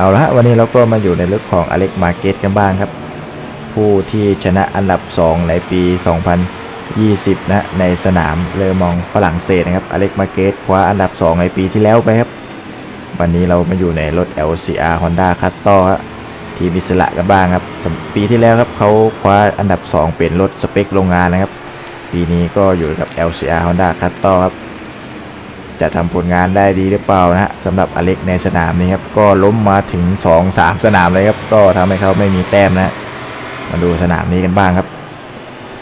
เอาละวันนี้เราก็มาอยู่ในเรื่องของอเล็กมาเกตกันบ้างครับ ผู้ที่ชนะอันดับ 2 ในปี 2020 นะในสนามเลอมองฝรั่งเศสนะครับอเล็กมาเกตคว้าอันดับ 2 ในปีที่แล้วไปครับ วันนี้เรามาอยู่ในรถ LCR Honda c u s t o ฮะทีมอิสระกันบ้างครับปีที่แล้วครับเขาคว้าอันดับ 2 เป็นรถสเปคโรงงานนะครับ ปีนี้ก็อยู่กับ LCR Honda c u s t o ครับ จะทำผลงานได้ดีหรือเปล่านะฮะสำหรับอเล็กในสนามนี้ครับก็ล้มมาถึง 2-3 สนามเลยครับก็ทำให้เขาไม่มีแต้มนะฮะมาดูสนามนี้กันบ้างครับ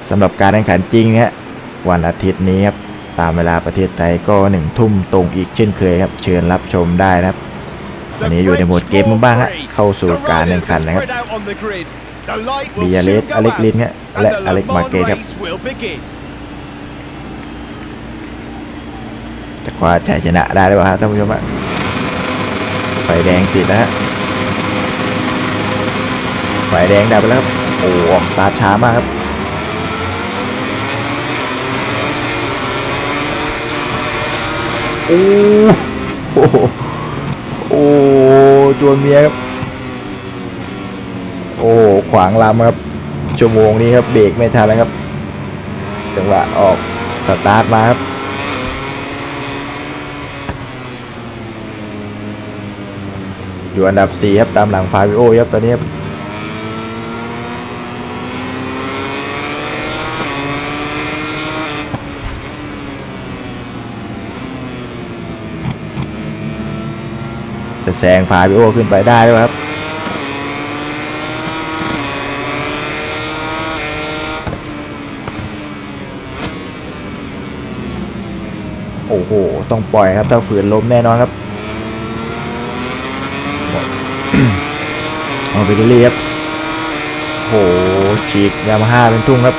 สำหรับการแข่งขันจริงเนี่ยวันอาทิตย์นี้ครับตามเวลาประเทศไทยก็หนึ่งทุ่มตรงอีกเช่นเคยครับ เชิญรับชมได้นะครับวันนี้อยู่ในโหมดเกมกันบ้างฮะเข้าสู่การแข่งขันนะครับบิบิยายาเลเลสสออเล็เล็กกลิลินนเนี่ยและและออเล็เล็กกมามาเกเกตตคครัรับ บ จะ คว้าชัยชนะได้หรือเปล่าฮะท่านผู้ชมฮะไฟแดงติดนะฮะไฟแดงดับไปแล้วครับโอ้ออกตาช้ามากครับโอ้โหโอ้จวนเมียครับ โอ้ขวางลำครับชั่วโมงนี้ครับเบรกไม่ทันแล้วครับจังหวะออกสตาร์ทมาครับ อยู่อันดับ 4 ครับ ตามหลังฟาบิโอครับ ตอนนี้ครับจะแซงฟาบิโอขึ้นไปได้ด้วยครับโอ้โห ต้องปล่อยครับ ถ้าฝืนล้มแน่นอนครับ เอาไปเรียบโอ้โหฉีกยามาฮ่าเป็นทุ่งครับ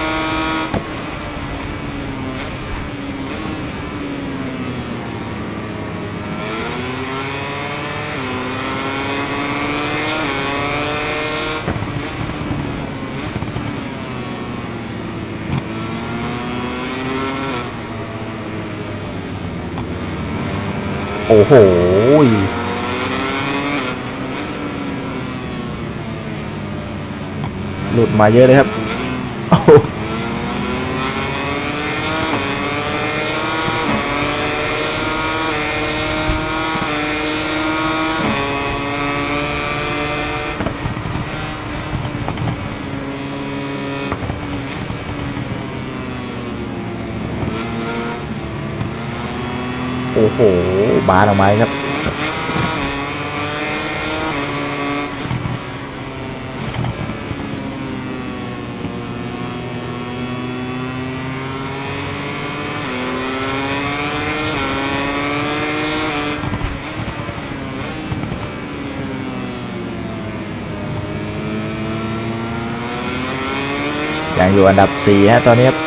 โอ้โห หลุด มาเยอะเลยครับโอ้โหโอ้โหบานออกมาครับ ยังอยู่อันดับ4ฮะตอนนี้ครับ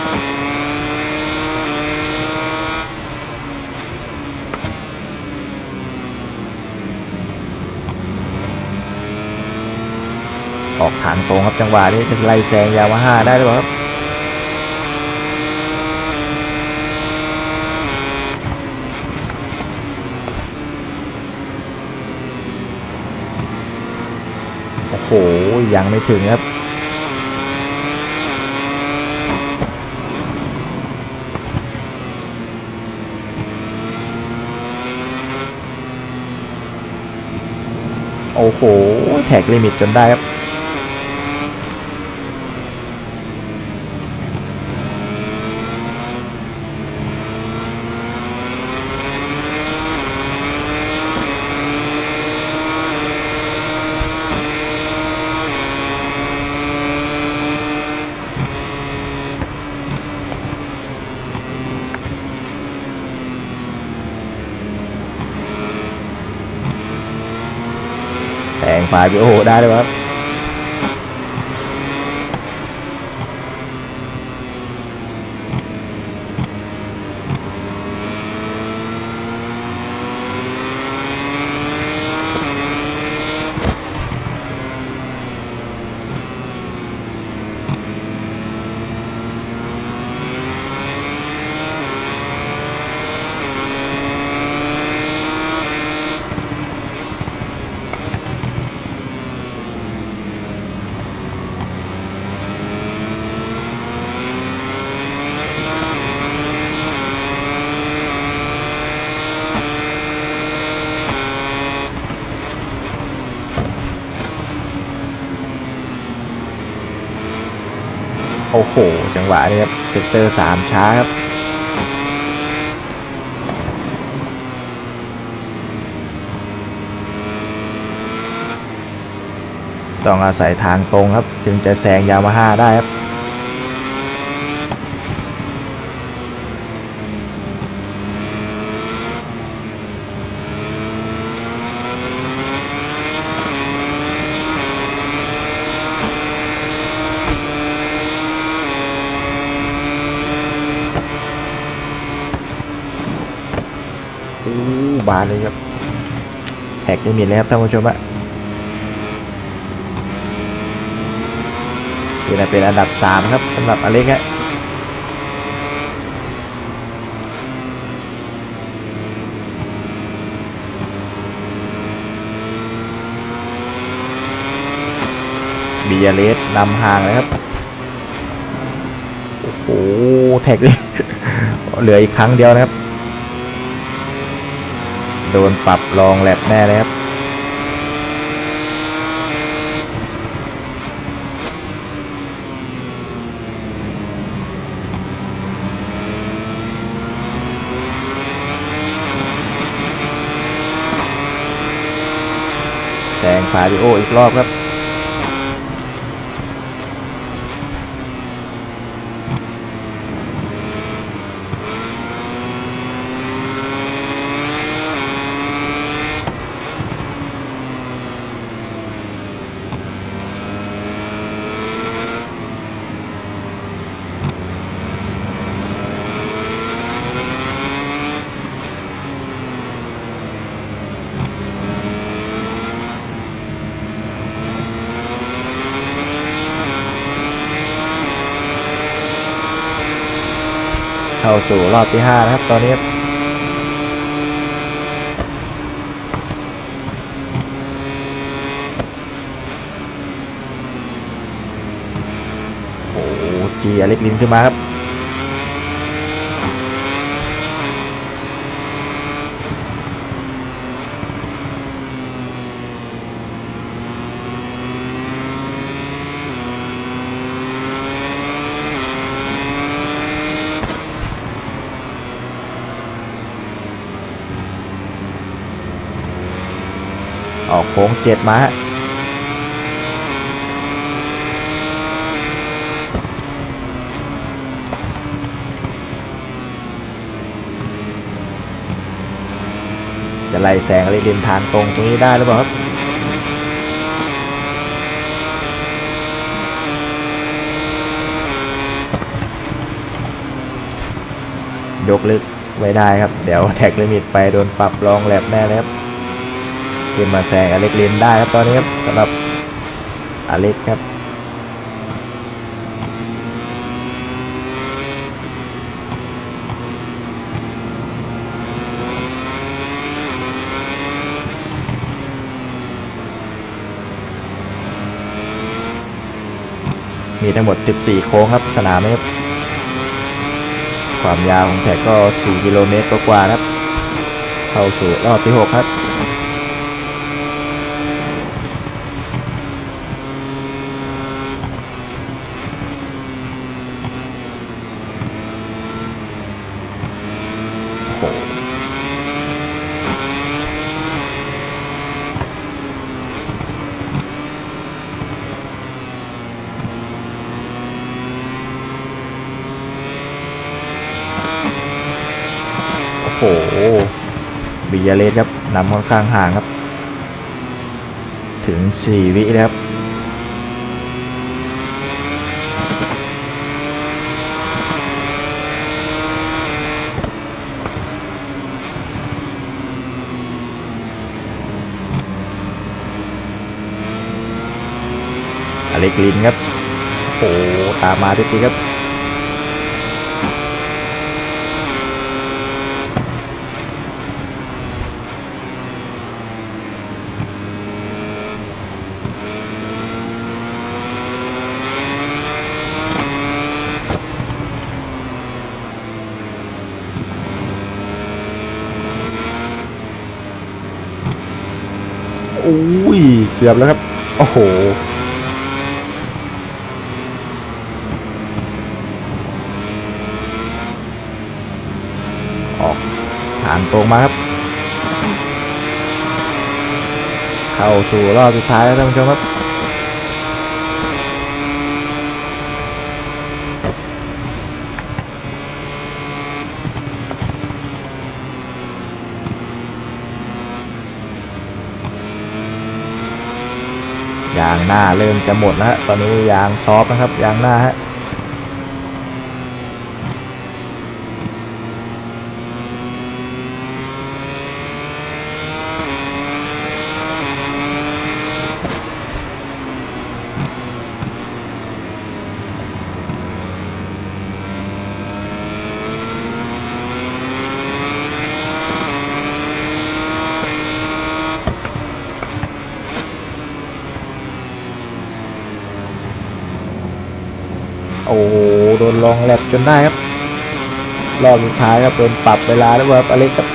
ออกทางตรงครับจังหวะนี้จะไล่แซงยามาฮ่าได้หรือเปล่าครับโอ้โหยังไม่ถึงครับ โอ้โห แท็กลิมิตจนได้ครับ แสงไฟไโอ้โหได้เลยครับโอ้โหจังหวะนี้ครับเซกเตอร์สามช้าครับต้องอาศัยทางตรงครับ จึงจะแซงยามาฮ่าได้ครับ อู้ บานเลยครับแท็กไม่มีเลยครับท่านผู้ชมอะนี่นะเป็นอันดับ 3 ครับสำหรับอเล็กฮะบียเลสนำห่างเลยครับ โอ้โห แท็กเลยเหลืออีกครั้งเดียวนะครับ โดนปรับลองแลบแน่เลยครับแซงฟาริโออีกรอบครับ เข้าสู่รอบที่5นะครับตอนนี้โอ้โหจีอเล็กลินขึ้นมาครับ งเจ็ดมาฮะจะไล่แสงอะไรริมทางตรงตรงนี้ได้หรือเปล่าครับยกลึกไว้ได้ครับ เดี๋ยวแท็กลิมิตไปโดนปรับลองแลบแน่เลยครับ ขึ้นมาแซงอเล็กเลนได้ครับตอนนี้ครับสำหรับอเล็กครับมีทั้งหมด 14 โค้งครับ สนามนี้ความยาวของแท็กก็ 4 กิโลเมตรกว่าๆครับ เข้าสู่รอบที่ 6 ครับ โอ้โหบิยาเลสครับนำค่อนข้างห่างครับ ถึง 4 วิแล้วครับอเล็กลินครับ โอ้โหตามมาทีครับ อ้ยเกือบแล้วครับ โอ้โห ออกผ่านตรงมาครับ เข้าสู่รอบสุดท้ายแล้วท่านผู้ชมครับางหน้าเริ่มจะหมดแล้วฮะตอนนี้ยางซอฟต์นะครับยางหน้าฮะ โอ้โหโดนลองแลบจนได้ครับ รอบสุดท้ายครับโดนปรับเวลาแล้วครับอเล็กครับ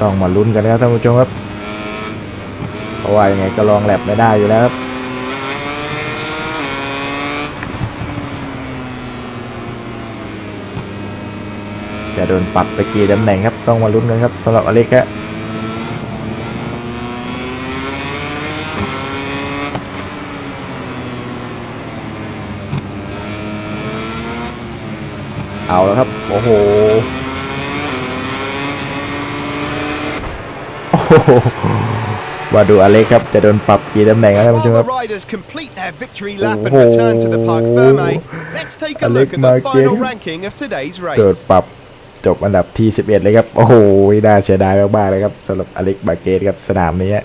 ต้องมาลุ้นกันนะครับท่านผู้ชมครับเพราะว่ายังไงก็ลองแลบไม่ได้อยู่แล้วครับจะโดนปรับไปกี่ตำแหน่งครับต้องมาลุ้นกันครับสำหรับอเล็กครับ เอาแล้วครับโอ้โหโอ้โห มาดูอเล็กครับ จะโดนปรับกี่ตำแหน่งครับท่านผู้ชม While ครับ the riders complete their victory lap and Oh. return to the Parc Ferme, let's take a Alec look at the Marquez. final ranking of today's โดน race. ปรับจบอันดับที่ 11 เลยครับ โอ้โหน่าเสียดายมากๆเลยครับสำหรับอเล็กบาเกตครับสนามนี้ฮะ